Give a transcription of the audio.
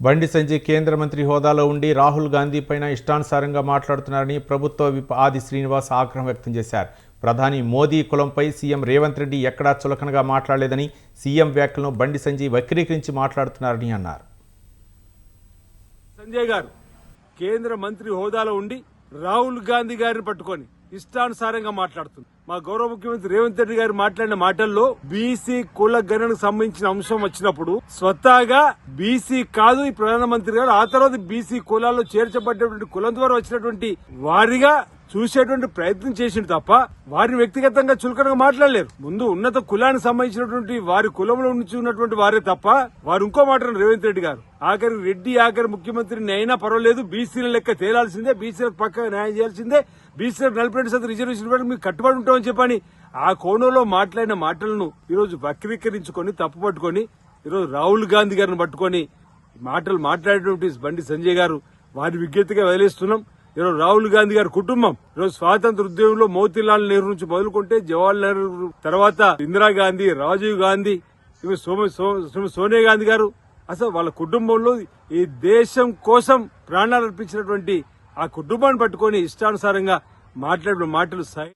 బండి సంజయ్ కేంద్ర మంత్రి హోదాలో ఉండి రాహుల్ గాంధీ పైన ఇష్టానుసారంగా మాట్లాడుతున్నారని ప్రభుత్వ విప్ ఆది శ్రీనివాస్ ఆగ్రహం వ్యక్తం చేశారు. ప్రధాని మోదీ కులంపై సీఎం రేవంత్ రెడ్డి ఎక్కడా చులకనగా మాట్లాడలేదని సీఎం వ్యాఖ్యలను బండి సంజయ్ వక్రీకరించి మాట్లాడుతున్నారని అన్నారు. సంజయ్ గారు కేంద్ర మంత్రి హోదాలో ఉండి రాహుల్ గాంధీ గారిని పట్టుకొని ఇష్టానుసారంగా మాట్లాడుతుంది మా గౌరవ ముఖ్యమంత్రి రేవంత్ రెడ్డి గారు మాట్లాడిన మాటల్లో బీసీ కుల గణనకు సంబంధించిన అంశం వచ్చినప్పుడు స్వతహాగా బీసీ కాదు ఈ ప్రధానమంత్రి గారు ఆ తర్వాత బీసీ కులాల్లో చేర్చబడ్డటువంటి కులం ద్వారా వచ్చినటువంటి వారిగా చూసేటువంటి ప్రయత్నం చేసిండు తప్ప వారిని వ్యక్తిగతంగా చులకనగా మాట్లాడలేరు. ముందు ఉన్నత కులానికి సంబంధించినటువంటి వారి కులంలో నుంచి ఉన్నటువంటి వారే తప్ప వారు ఇంకో మాట రేవంత్ రెడ్డి గారు. ఆఖరి రెడ్డి ఆఖరి ముఖ్యమంత్రిని అయినా పర్వాలేదు. బీసీల లెక్క తేలాల్సిందే. బీసీలకు పక్క న్యాయం చేయాల్సిందే. బీసీలకు నలభై రెండు శాతం రిజర్వేషన్ మీకు కట్టుబడి ఉంటామని చెప్పని ఆ కోణంలో మాట్లాడిన మాటలను ఈరోజు వక్రీకరించుకొని తప్పు పట్టుకొని ఈరోజు రాహుల్ గాంధీ గారిని పట్టుకొని మాటలు మాట్లాడేటువంటి బండి సంజయ్ గారు వారి విజ్ఞతగా వదిలేస్తున్నాం. ఈరోజు రాహుల్ గాంధీ గారి కుటుంబం ఈరోజు స్వాతంత్ర ఉద్యమంలో మోతీలాల్ నెహ్రూ నుంచి మొదలుకుంటే జవహర్ నెహ్రూ తర్వాత ఇందిరాగాంధీ రాజీవ్ గాంధీ సోమ- సో- శ్రీమతి సోనియా గాంధీ గారు. అసలు వాళ్ళ కుటుంబంలో ఈ దేశం కోసం ప్రాణాలు అర్పించినటువంటి ఆ కుటుంబాన్ని పట్టుకొని ఇష్టానుసారంగా మాట్లాడిన మాటలు సాయి